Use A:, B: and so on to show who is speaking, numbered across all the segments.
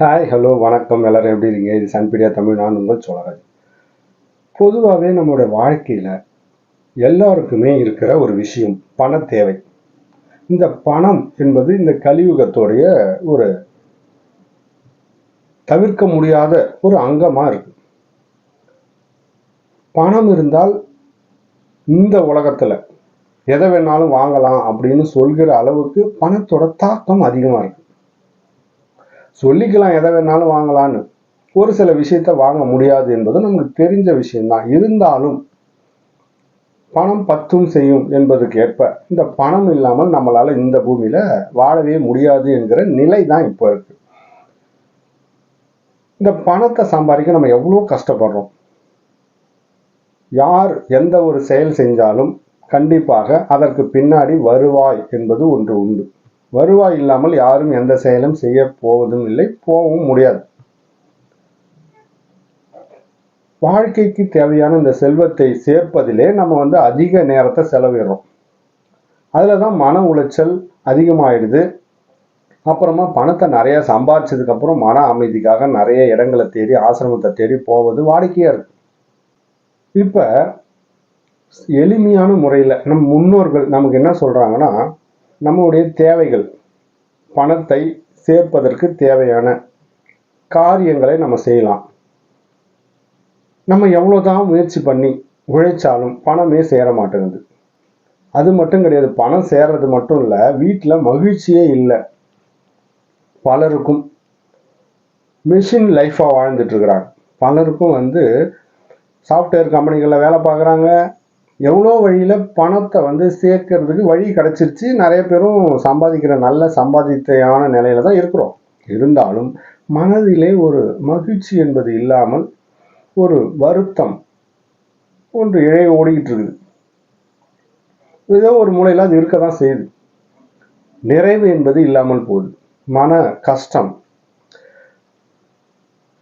A: Hi hello வணக்கம். எல்லோரும் எப்படி இருக்கீங்க? இது சன்பிடியா தமிழ். நான் உங்கள் சோழராஜ். பொதுவாகவே நம்மளுடைய வாழ்க்கையில் எல்லாருக்குமே இருக்கிற ஒரு விஷயம் பண தேவை. இந்த பணம் என்பது இந்த கலியுகத்துடைய ஒரு தவிர்க்க முடியாத ஒரு அங்கமாக இருக்கு. பணம் இருந்தால் இந்த உலகத்தில் எதை வேணாலும் வாங்கலாம் அப்படின்னு சொல்கிற அளவுக்கு பணத்தோட தாக்கம் அதிகமாக இருக்கு. சொல்லிக்கலாம் எதை வேணாலும் வாங்கலான்னு ஒரு சில விஷயத்த வாங்க முடியாது என்பது நமக்கு தெரிஞ்ச விஷயம்தான். இருந்தாலும் பணம் பத்தும் செய்யும் என்பதுக்கு ஏற்ப இந்த பணம் இல்லாமல் நம்மளால இந்த பூமியில வாழவே முடியாது என்கிற நிலை தான் இப்போ இருக்கு. இந்த பணத்தை சம்பாதிக்க நம்ம எவ்வளோ கஷ்டப்படுறோம். யார் எந்த ஒரு செயல் செஞ்சாலும் கண்டிப்பாக அதற்கு பின்னாடி வருவாய் என்பது ஒன்று உண்டு. வருவாய் இல்லாமல் யாரும் எந்த செயலும் செய்ய போவதும் இல்லை போகவும் முடியாது. வாழ்க்கைக்கு தேவையான இந்த செல்வத்தை சேர்ப்பதிலே நம்ம வந்து அதிக நேரத்தை செலவிடுறோம். அதில் தான் மன உளைச்சல் அதிகமாகிடுது அப்புறமா பணத்தை நிறையா சம்பாதிச்சதுக்கப்புறம் மன அமைதிக்காக நிறைய இடங்களை தேடி ஆசிரமத்தை தேடி போவது வாடிக்கையாக இருக்கு. இப்போ எளிமையான முறையில் நம் முன்னோர்கள் நமக்கு என்ன சொல்கிறாங்கன்னா நம்மளுடைய தேவைகள் பணத்தை சேர்ப்பதற்கு தேவையான காரியங்களை நம்ம செய்யலாம். நம்ம எவ்வளோதான் முயற்சி பண்ணி உழைச்சாலும் பணமே சேர மாட்டேங்குது. அது மட்டும் கிடையாது பணம் சேர்றது மட்டும் இல்லை வீட்டில் மகிழ்ச்சியே இல்லை. பலருக்கும் மிஷின் லைஃப்பாக வாழ்ந்துட்டுருக்குறாங்க பலருக்கும் வந்து சாஃப்ட்வேர் கம்பெனிகளில் வேலை பார்க்குறாங்க. எவ்வளோ வழியில் பணத்தை வந்து சேர்க்கறதுக்கு வழி கிடச்சிருச்சு. நிறைய பேரும் சம்பாதிக்கிற நல்ல சம்பாதித்தையான நிலையில தான் இருக்கிறோம். இருந்தாலும் மனதிலே ஒரு மகிழ்ச்சி என்பது இல்லாமல் ஒரு வருத்தம் ஒன்று இழைய ஓடிக்கிட்டு இருக்குது. ஏதோ ஒரு மூலையில் அது இருக்க தான் செய்யுது. நிறைவு என்பது இல்லாமல் போகுது. மன கஷ்டம்.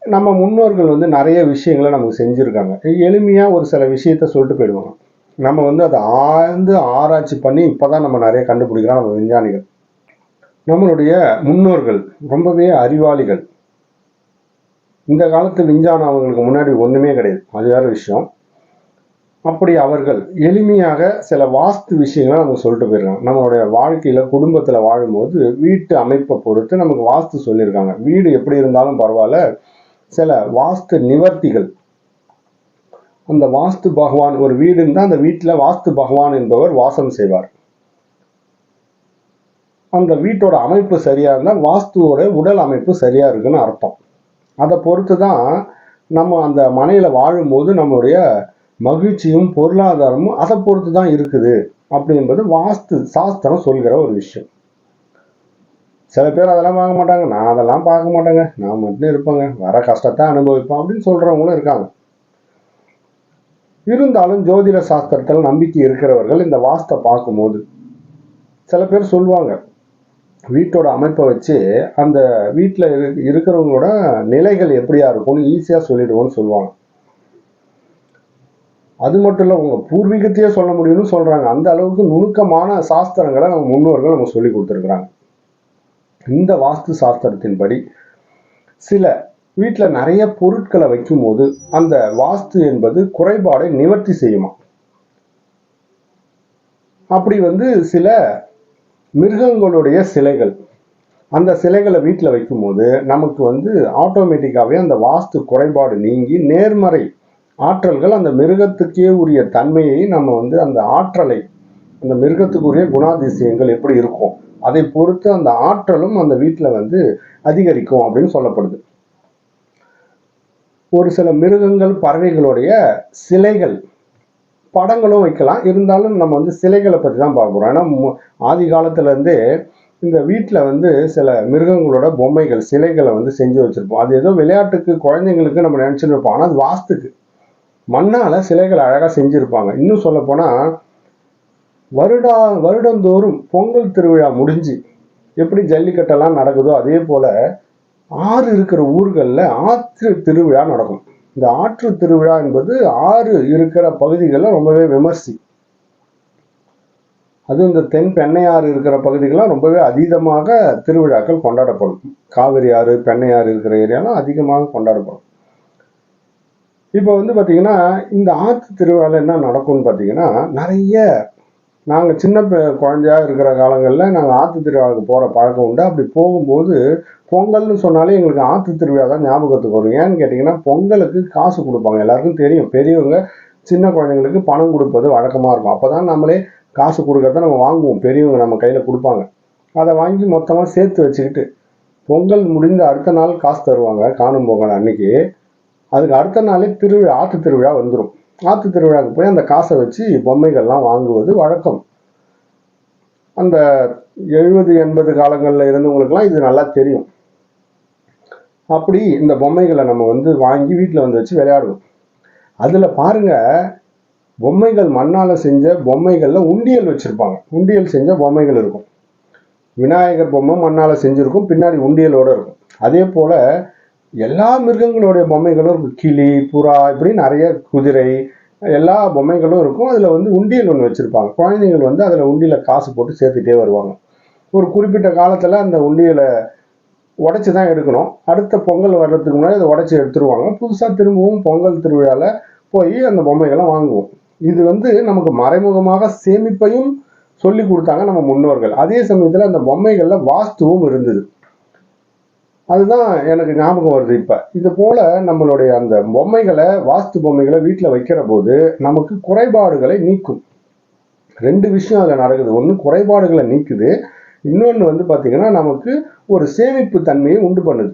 A: நம்ம முன்னோர்கள் வந்து நிறைய விஷயங்களை நமக்கு செஞ்சுருக்காங்க. எளிமையாக ஒரு சில விஷயத்த சொல்லிட்டு போயிடுவாங்க. நம்ம வந்து அதை ஆழ்ந்து ஆராய்ச்சி பண்ணி இப்போ தான் நம்ம நிறைய கண்டுபிடிக்கிறோம் நம்ம விஞ்ஞானிகள். நம்மளுடைய முன்னோர்கள் ரொம்பவே அறிவாளிகள். இந்த காலத்து விஞ்ஞானம் அவங்களுக்கு முன்னாடி ஒன்றுமே கிடையாது. அது வேற விஷயம். அப்படி அவர்கள் எளிமையாக சில வாஸ்து விஷயங்களை நமக்கு சொல்லிட்டு போயிருக்காங்க நம்மளுடைய வாழ்க்கையில் குடும்பத்தில் வாழும்போது வீட்டு அமைப்பை பொறுத்து நமக்கு வாஸ்து சொல்லியிருக்காங்க. வீடு எப்படி இருந்தாலும் பரவாயில்ல. சில வாஸ்து நிவர்த்திகள் அந்த வாஸ்து பகவான் ஒரு வீடு இருந்தால் அந்த வீட்டில் வாஸ்து பகவான் என்பவர் வாசம் செய்வார். அந்த வீட்டோட அமைப்பு சரியாக இருந்தால் வாஸ்துவோட உடல் அமைப்பு சரியாக இருக்குன்னு அர்த்தம். அதை பொறுத்து தான் நம்ம அந்த மனையில் வாழும்போது நம்மளுடைய மகிழ்ச்சியும் பொருளாதாரமும் அதை பொறுத்து தான் இருக்குது அப்படின்றது வாஸ்து சாஸ்திரம் சொல்கிற ஒரு விஷயம். சில பேர் அதெல்லாம் பார்க்க மாட்டாங்க. நான் அதெல்லாம் பார்க்க மாட்டேங்க. நான் மட்டும் இருப்பேங்க. வர கஷ்டத்தை அனுபவிப்பேன் அப்படின்னு சொல்கிறவங்களும் இருக்காங்க. இருந்தாலும் ஜோதிட சாஸ்திரத்தில் நம்பிக்கை இருக்கிறவர்கள் இந்த வாஸ்தை பார்க்கும்போது சில பேர் சொல்லுவாங்க வீட்டோட அமைப்பை வச்சு அந்த வீட்டில் இரு இருக்கிறவங்களோட நிலைகள் எப்படியா இருக்கும்னு ஈஸியாக சொல்லிடுவோம்னு சொல்லுவாங்க. அது மட்டும் இல்லை உங்கள் பூர்வீகத்தையே சொல்ல முடியும்னு சொல்கிறாங்க அந்த அளவுக்கு நுணுக்கமான சாஸ்திரங்களை நம்ம முன்னோர்கள் நம்ம சொல்லி கொடுத்துருக்குறாங்க. இந்த வாஸ்து சாஸ்திரத்தின்படி சில வீட்டில் நிறைய பொருட்களை வைக்கும்போது அந்த வாஸ்து என்பது குறைபாடை நிவர்த்தி செய்யுமா? அப்படி வந்து சில மிருகங்களுடைய சிலைகள் அந்த சிலைகளை வீட்டில் வைக்கும்போது நமக்கு வந்து ஆட்டோமேட்டிக்காகவே அந்த வாஸ்து குறைபாடு நீங்கி நேர்மறை ஆற்றல்கள் அந்த மிருகத்துக்கே உரிய தன்மையை நம்ம வந்து அந்த ஆற்றலை அந்த மிருகத்துக்குரிய குணாதிசயங்கள் எப்படி இருக்கும்? அதை பொறுத்து அந்த ஆற்றலும் அந்த வீட்டில் வந்து அதிகரிக்கும் அப்படின்னு சொல்லப்படுது. ஒரு சில மிருகங்கள் பறவைகளுடைய சிலைகள் படங்களும் வைக்கலாம். இருந்தாலும் நம்ம வந்து சிலைகளை பற்றி தான் பார்க்குறோம் ஏன்னா ஆதி காலத்துலேருந்தே இந்த வீட்டில் வந்து சில மிருகங்களோட பொம்மைகள் சிலைகளை வந்து செஞ்சு வச்சுருப்போம். அது ஏதோ விளையாட்டுக்கு குழந்தைங்களுக்கு நம்ம நினச்சிட்டு இருப்போம் ஆனால் அது வாஸ்துக்கு. மண்ணால் சிலைகள் அழகாக செஞ்சுருப்பாங்க. இன்னும் சொல்லப்போனால் வருடா வருடந்தோறும் பொங்கல் திருவிழா முடிஞ்சு எப்படி ஜல்லிக்கட்டெல்லாம் நடக்குதோ அதே போல் ஆறு இருக்கிற ஊர்களில் ஆற்று திருவிழா நடக்கும். இந்த ஆற்று திருவிழா என்பது ஆறு இருக்கிற பகுதிகளில் ரொம்பவே விமர்சி. அதுவும் இந்த தென் பெண்ணையாறு இருக்கிற பகுதிகளெலாம் ரொம்பவே அதீதமாக திருவிழாக்கள் கொண்டாடப்படும். காவிரி ஆறு பெண்ணையாறு இருக்கிற ஏரியாலாம் அதிகமாக கொண்டாடப்படும். இப்போ வந்து பார்த்தீங்கன்னா இந்த ஆற்று திருவிழாவில் என்ன நடக்கும்னு பார்த்தீங்கன்னா நிறைய நாங்கள் சின்ன ப- குழந்தையா இருக்கிற காலங்களில் நாங்கள் ஆற்று திருவிழாவுக்கு போகிற பழக்கம் உண்டு. அப்படி போகும்போது பொங்கல்னு சொன்னாலே எங்களுக்கு ஆற்று திருவிழா தான் ஞாபகத்துக்கு வரும். ஏன்னு கேட்டிங்கன்னா பொங்கலுக்கு காசு கொடுப்பாங்க. எல்லாருக்கும் தெரியும். பெரியவங்க சின்ன குழந்தைங்களுக்கு பணம் கொடுப்பது வழக்கமாக இருக்கும். அப்போ தான் நம்மளே காசு கொடுக்கறத நம்ம வாங்குவோம். பெரியவங்க நம்ம கையில் கொடுப்பாங்க. அதை வாங்கி மொத்தமாக சேர்த்து வச்சுக்கிட்டு பொங்கல் முடிந்த அடுத்த நாள் காசு தருவாங்க. காணும் பொங்கல் அன்னைக்கு. அதுக்கு அடுத்த நாளே திருவிழா ஆற்று திருவிழா வந்துடும் ஆற்று திருவிழாவுக்கு போய் அந்த காசை வச்சு பொம்மைகள்லாம் வாங்குவது வழக்கம். அந்த எழுபது எண்பது காலங்களில் இருந்தவங்களுக்குலாம் இது நல்லா தெரியும். அப்படி இந்த பொம்மைகளை நம்ம வந்து வாங்கி வீட்டில் வந்து வச்சு விளையாடுவோம். அதில் பாருங்க பொம்மைகள் மண்ணால் செஞ்ச பொம்மைகளில் உண்டியல் வச்சுருப்பாங்க. உண்டியல் செஞ்ச பொம்மைகள் இருக்கும். விநாயகர் பொம்மை மண்ணால் செஞ்சுருக்கும் பின்னாடி உண்டியலோடு இருக்கும். அதே போல் எல்லா மிருகங்களுடைய பொம்மைகளும் இருக்கும் கிளி புறா இப்படி நிறைய குதிரை எல்லா பொம்மைகளும் இருக்கும். அதில் வந்து உண்டியல் ஒன்று வச்சுருப்பாங்க. குழந்தைகள் வந்து அதில் உண்டியில் காசு போட்டு சேர்த்துட்டே வருவாங்க. ஒரு குறிப்பிட்ட காலத்தில் அந்த உண்டியலை உடச்சி தான் எடுக்கணும். அடுத்த பொங்கல் வர்றதுக்கு முன்னாடி அதை உடச்சி எடுத்துருவாங்க. புதுசாக திரும்பவும் பொங்கல் திருவிழாவில் போய் அந்த பொம்மைகளை வாங்குவோம். இது வந்து நமக்கு மறைமுகமாக சேமிப்பையும் சொல்லி கொடுத்தாங்க நம்ம முன்னோர்கள். அதே சமயத்தில் அந்த பொம்மைகளில் வாஸ்துவும் இருந்தது. அதுதான் எனக்கு ஞாபகம் வருது இப்போ. இது போல நம்மளுடைய அந்த பொம்மைகளை வாஸ்து பொம்மைகளை வீட்டில் வைக்கிற போது நமக்கு குறைபாடுகளை நீக்கும். ரெண்டு விஷயம் அதில் நடக்குது. ஒன்று குறைபாடுகளை நீக்குது. இன்னொன்று வந்து பார்த்திங்கன்னா நமக்கு ஒரு சேமிப்பு தன்மையை உண்டு பண்ணுது.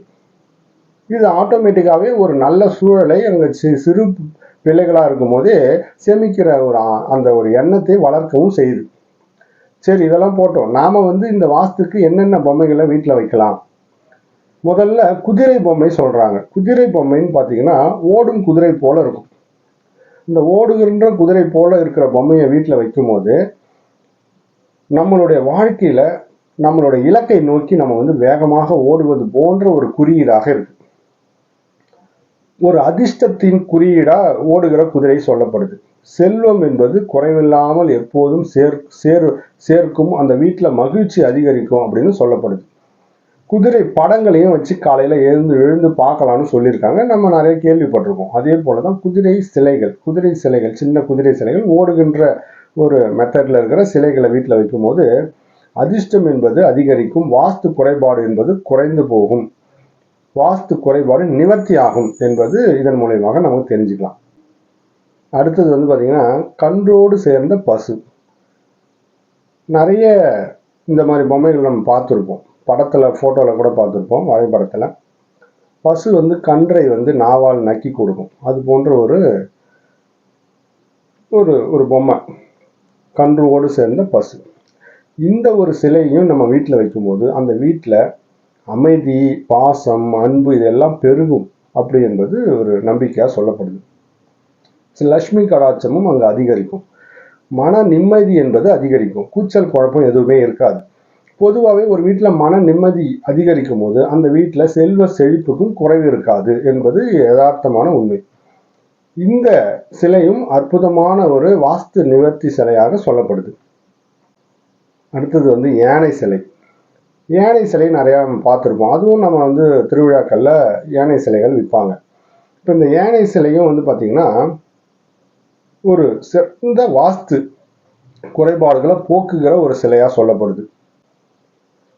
A: இது ஆட்டோமேட்டிக்காகவே ஒரு நல்ல சூழலை அங்கே சி சிறு பிள்ளைகளாக இருக்கும் போதே சேமிக்கிற ஒரு அந்த ஒரு எண்ணத்தை வளர்க்கவும் செய்யுது. சரி இதெல்லாம் போட்டோம். நாம் வந்து இந்த வாஸ்துக்கு என்னென்ன பொம்மைகளை வீட்டில் வைக்கலாம்? முதல்ல குதிரை பொம்மை சொல்கிறாங்க குதிரை பொம்மைன்னு பார்த்தீங்கன்னா ஓடும் குதிரை போல இருக்கும். இந்த ஓடுகின்ற குதிரை போல இருக்கிற பொம்மையை வீட்டில் வைக்கும்போது நம்மளுடைய வாழ்க்கையில் நம்மளுடைய இலக்கை நோக்கி நம்ம வந்து வேகமாக ஓடுவது போன்ற ஒரு குறியீடாக இருக்கு. ஒரு அதிர்ஷ்டத்தின் குறியீடாக ஓடுகிற குதிரை சொல்லப்படுது. செல்வம் என்பது குறைவில்லாமல் எப்போதும் சேர் சேர் சேர்க்கும் அந்த வீட்டில் மகிழ்ச்சி அதிகரிக்கும் அப்படின்னு சொல்லப்படுது. குதிரை படங்களையும் வச்சு காலையில் எழுந்து எழுந்து பார்க்கலாம்னு சொல்லியிருக்காங்க. நம்ம நிறைய கேள்விப்பட்டிருக்கோம். அதே போல தான் குதிரை சிலைகள் குதிரை சிலைகள் சின்ன குதிரை சிலைகள் ஓடுகின்ற ஒரு மெத்தடில் இருக்கிற சிலைகளை வீட்டில் வைக்கும்போது அதிர்ஷ்டம் என்பது அதிகரிக்கும் வாஸ்து குறைபாடு என்பது குறைந்து போகும். வாஸ்து குறைபாடு நிவர்த்தி ஆகும் என்பது இதன் மூலயமாக நமக்கு தெரிஞ்சுக்கலாம். அடுத்தது வந்து பார்த்தீங்கன்னா கன்றோடு சேர்ந்த பசு. நிறைய இந்த மாதிரி பொம்மைகள் நம்ம பார்த்துருப்போம். படத்தில் ஃபோட்டோவில் கூட பார்த்துருப்போம் வரைபடத்தில். பசு வந்து கன்றை வந்து நாவால் நக்கி கொடுக்கும். அது போன்ற ஒரு ஒரு ஒரு பொம்மை. கன்றுவோடு சேர்ந்த பசு. இந்த ஒரு சிலையும் நம்ம வீட்டில் வைக்கும்போது அந்த வீட்டில் அமைதி பாசம் அன்பு இதெல்லாம் பெருகும் அப்படி என்பது ஒரு நம்பிக்கையாக சொல்லப்படுது. லக்ஷ்மி கடாட்சமும் அங்கே அதிகரிக்கும். மன நிம்மதி என்பது அதிகரிக்கும். கூச்சல் குழப்பம் எதுவுமே இருக்காது. பொதுவாகவே ஒரு வீட்டில் மன நிம்மதி அதிகரிக்கும் போது அந்த வீட்டில் செல்வ செழிப்புக்கும் குறைவு இருக்காது என்பது யதார்த்தமான உண்மை. இந்த சிலையும் அற்புதமான ஒரு வாஸ்து நிவர்த்தி சிலையாக சொல்லப்படுது. அடுத்தது வந்து யானை சிலை. யானை சிலை நிறையா பார்த்துருப்போம். அதுவும் நம்ம வந்து திருவிழாக்களில் யானை சிலைகள் விற்பாங்க. இப்போ இந்த யானை சிலையும் வந்து பார்த்திங்கன்னா ஒரு சிறந்த வாஸ்து குறைபாடுகளை போக்குகிற ஒரு சிலையாக சொல்லப்படுது.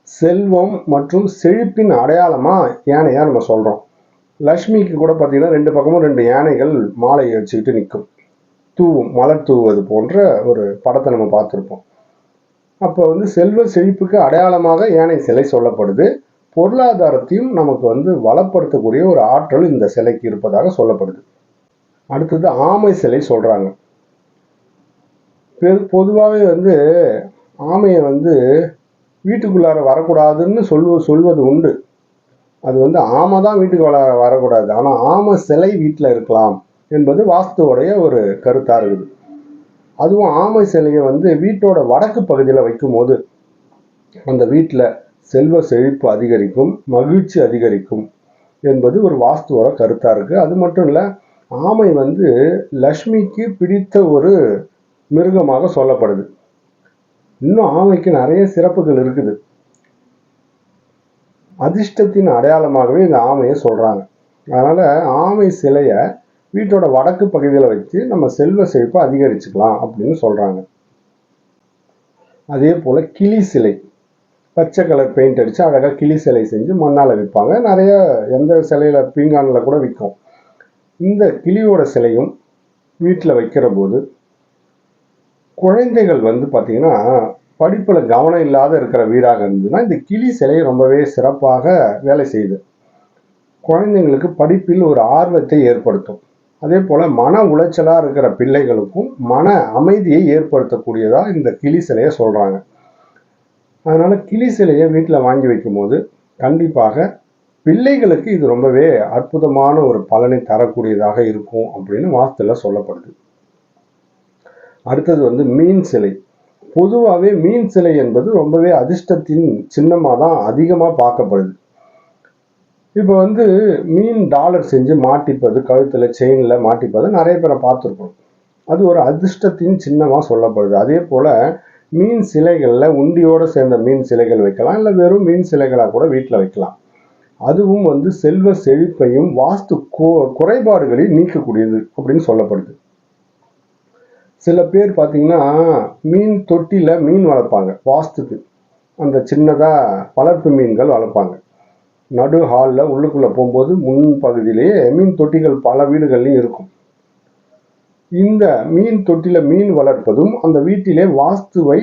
A: செல்வம் மற்றும் செழிப்பின் அடையாளமாக யானையாக நம்ம சொல்கிறோம் லக்ஷ்மிக்கு கூட பார்த்தீங்கன்னா ரெண்டு பக்கமும் ரெண்டு யானைகள் மாலையை வச்சுக்கிட்டு நிற்கும். தூவும் மலர் தூவுவது போன்ற ஒரு படத்தை நம்ம பார்த்துருப்போம். அப்போ வந்து செல்வ செழிப்புக்கு அடையாளமாக யானை சிலை சொல்லப்படுது. பொருளாதாரத்தையும் நமக்கு வந்து வளப்படுத்தக்கூடிய ஒரு ஆற்றல் இந்த சிலைக்கு இருப்பதாக சொல்லப்படுது. அடுத்தது ஆமை சிலை சொல்கிறாங்க பொதுவாகவே வந்து ஆமையை வந்து வீட்டுக்குள்ளார வரக்கூடாதுன்னு சொல்வ சொல்வது உண்டு. அது வந்து ஆமை தான் வீட்டுக்கு வர வரக்கூடாது. ஆனால் ஆமை சிலை வீட்டில் இருக்கலாம் என்பது வாஸ்துவோடைய ஒரு கருத்தாக இருக்குது. அதுவும் ஆமை சிலையை வந்து வீட்டோட வடக்கு பகுதியில் வைக்கும்போது அந்த வீட்டில் செல்வ செழிப்பு அதிகரிக்கும் மகிழ்ச்சி அதிகரிக்கும் என்பது ஒரு வாஸ்துவோட கருத்தாக இருக்குது அது மட்டும் இல்லை ஆமை வந்து லக்ஷ்மிக்கு பிடித்த ஒரு மிருகமாக சொல்லப்படுது. இன்னும் ஆமைக்கு நிறைய சிறப்புகள் இருக்குது. அதிர்ஷ்டத்தின் அடையாளமாகவே இந்த ஆமையை சொல்கிறாங்க அதனால் ஆமை சிலையை வீட்டோட வடக்கு பகுதியில் வச்சு நம்ம செல்வ செழிப்பை அதிகரிச்சுக்கலாம் அப்படின்னு சொல்கிறாங்க அதே போல் கிளி சிலை. பச்சை கலர் பெயிண்ட் அடித்து அழகாக கிளி சிலை செஞ்சு மண்ணால் விற்பாங்க. நிறைய எந்த சிலையில பீங்கானில் கூட விற்கும். இந்த கிளியோட சிலையும் வீட்டில் வைக்கிற போது குழந்தைகள் வந்து பார்த்தீங்கன்னா படிப்பில் கவனம் இல்லாத இருக்கிற வீடாக இருந்ததுன்னா இந்த கிளி சிலை ரொம்பவே சிறப்பாக வேலை செய்யுது. குழந்தைங்களுக்கு படிப்பில் ஒரு ஆர்வத்தை ஏற்படுத்தும். அதே போல் மன உளைச்சலாக இருக்கிற பிள்ளைகளுக்கும் மன அமைதியை ஏற்படுத்தக்கூடியதாக இந்த கிளி சிலையை சொல்கிறாங்க அதனால் கிளி சிலையை வீட்டில் வாங்கி வைக்கும்போது கண்டிப்பாக பிள்ளைகளுக்கு இது ரொம்பவே அற்புதமான ஒரு பலனை தரக்கூடியதாக இருக்கும் அப்படின்னு வாஸ்துல சொல்லப்படுது. அடுத்தது வந்து மீன் சிலை. பொதுவாகவே மீன் சிலை என்பது ரொம்பவே அதிர்ஷ்டத்தின் சின்னமாக தான் அதிகமாக பார்க்கப்படுது. இப்போ வந்து மீன் டாலர் செஞ்சு மாட்டிப்பது கழுத்தில் செயினில் மாட்டிப்பது நிறைய பேரை பார்த்துருக்கோம் அது ஒரு அதிர்ஷ்டத்தின் சின்னமாக சொல்லப்படுது. அதே போல் மீன் சிலைகளில் உண்டியோடு சேர்ந்த மீன் சிலைகள் வைக்கலாம் இல்லை வெறும் மீன் சிலைகளாக கூட வீட்டில் வைக்கலாம். அதுவும் வந்து செல்வ செழிப்பையும் வாஸ்து குறைபாடுகளையும் நீக்கக்கூடியது அப்படின்னு சொல்லப்படுது. சில பேர் பார்த்தீங்கன்னா மீன் தொட்டியில் மீன் வளர்ப்பாங்க வாஸ்துக்கு. அந்த சின்னதாக வளர்ப்பு மீன்கள் வளர்ப்பாங்க. நடு ஹாலில் உள்ளுக்குள்ளே போகும்போது முன் பகுதியிலேயே மீன் தொட்டிகள் பல வீடுகள்லையும் இருக்கும். இந்த மீன் தொட்டியில் மீன் வளர்ப்பதும் அந்த வீட்டிலே வாஸ்துவை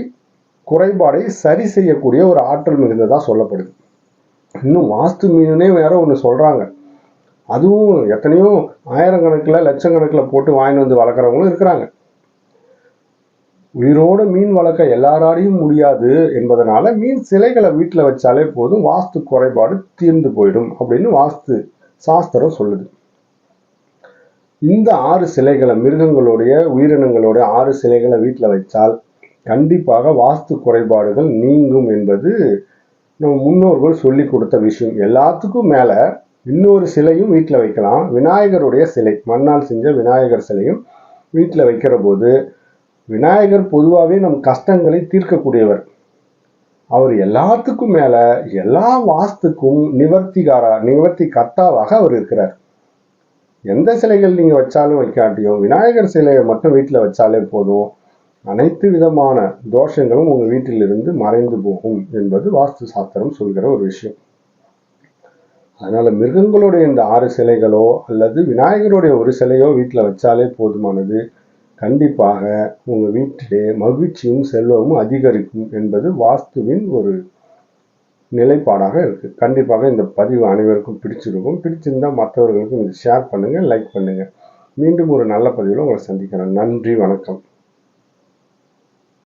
A: குறைபாடை சரி செய்யக்கூடிய ஒரு ஆற்றல் மிகுந்ததாக சொல்லப்படுது. இன்னும் வாஸ்து மீனுனே வேற ஒன்று சொல்கிறாங்க அதுவும் எத்தனையோ ஆயிரக்கணக்கில் லட்சக்கணக்கில் போட்டு வாங்கிட்டு வந்து வளர்க்குறவங்களும் இருக்கிறாங்க. உயிரோட மீன் வளர்க்க எல்லாராலையும் முடியாது என்பதனால மீன் சிலைகளை வீட்டில் வச்சாலே போதும் வாஸ்து குறைபாடு தீர்ந்து போயிடும் அப்படின்னு வாஸ்து சாஸ்திரம் சொல்லுது. இந்த ஆறு சிலைகளை மிருகங்களுடைய உயிரினங்களுடைய ஆறு சிலைகளை வீட்டில் வச்சால் கண்டிப்பாக வாஸ்து குறைபாடுகள் நீங்கும் என்பது நம்ம முன்னோர்கள் சொல்லி கொடுத்த விஷயம். எல்லாத்துக்கும் மேலே இன்னொரு சிலையும் வீட்டில் வைக்கலாம். விநாயகருடைய சிலை மண்ணால் செஞ்ச விநாயகர் சிலையும் வீட்டில் வைக்கிற போது விநாயகர் பொதுவாகவே நம் கஷ்டங்களை தீர்க்கக்கூடியவர். அவர் எல்லாத்துக்கும் மேலே எல்லா வாஸ்துக்கும் நிவர்த்திகாரா நிவர்த்தி கர்த்தாவாக அவர் இருக்கிறார். எந்த சிலைகள் நீங்கள் வச்சாலும் வைக்காட்டியும் விநாயகர் சிலையை மட்டும் வீட்டில் வச்சாலே போதும். அனைத்து விதமான தோஷங்களும் உங்கள் வீட்டிலிருந்து மறைந்து போகும் என்பது வாஸ்து சாஸ்திரம் சொல்கிற ஒரு விஷயம். அதனால மிருகங்களுடைய இந்த ஆறு சிலைகளோ அல்லது விநாயகருடைய ஒரு சிலையோ வீட்டில் வச்சாலே போதுமானது. கண்டிப்பாக உங்கள் வீட்டிலே மகிழ்ச்சியும் செல்வமும் அதிகரிக்கும் என்பது வாஸ்துவின் ஒரு நிலைப்பாடாக இருக்குது கண்டிப்பாக இந்த பதிவு அனைவருக்கும் பிடிச்சிருக்கும். பிடிச்சிருந்தால் மற்றவர்களுக்கும் இதை ஷேர் பண்ணுங்கள் லைக் பண்ணுங்கள் மீண்டும் ஒரு நல்ல பதிவில் உங்களை சந்திக்கிறேன். நன்றி வணக்கம்.